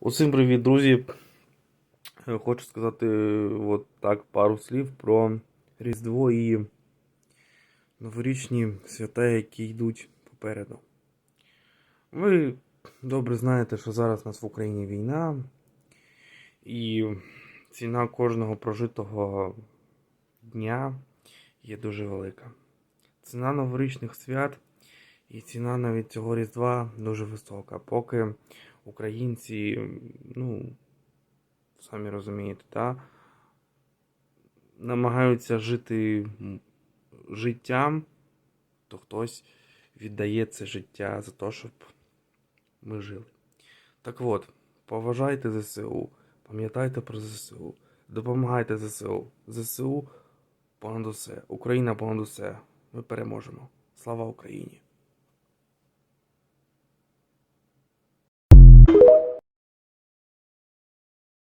Усім привіт, друзі. Е, Хочу сказати е, от так пару слів про Різдво і новорічні свята, які йдуть попереду. Ви добре знаєте, що зараз у нас в Україні війна, і ціна кожного прожитого дня є дуже велика. Ціна новорічних свят і ціна навіть цього Різдва дуже висока. Поки українці, ну, самі розумієте, та, намагаються жити життям, то хтось віддає це життя за те, щоб ми жили. Так от, поважайте ЗСУ, пам'ятайте про ЗСУ, допомагайте ЗСУ. ЗСУ понад усе, Україна понад усе. Ми переможемо. Слава Україні!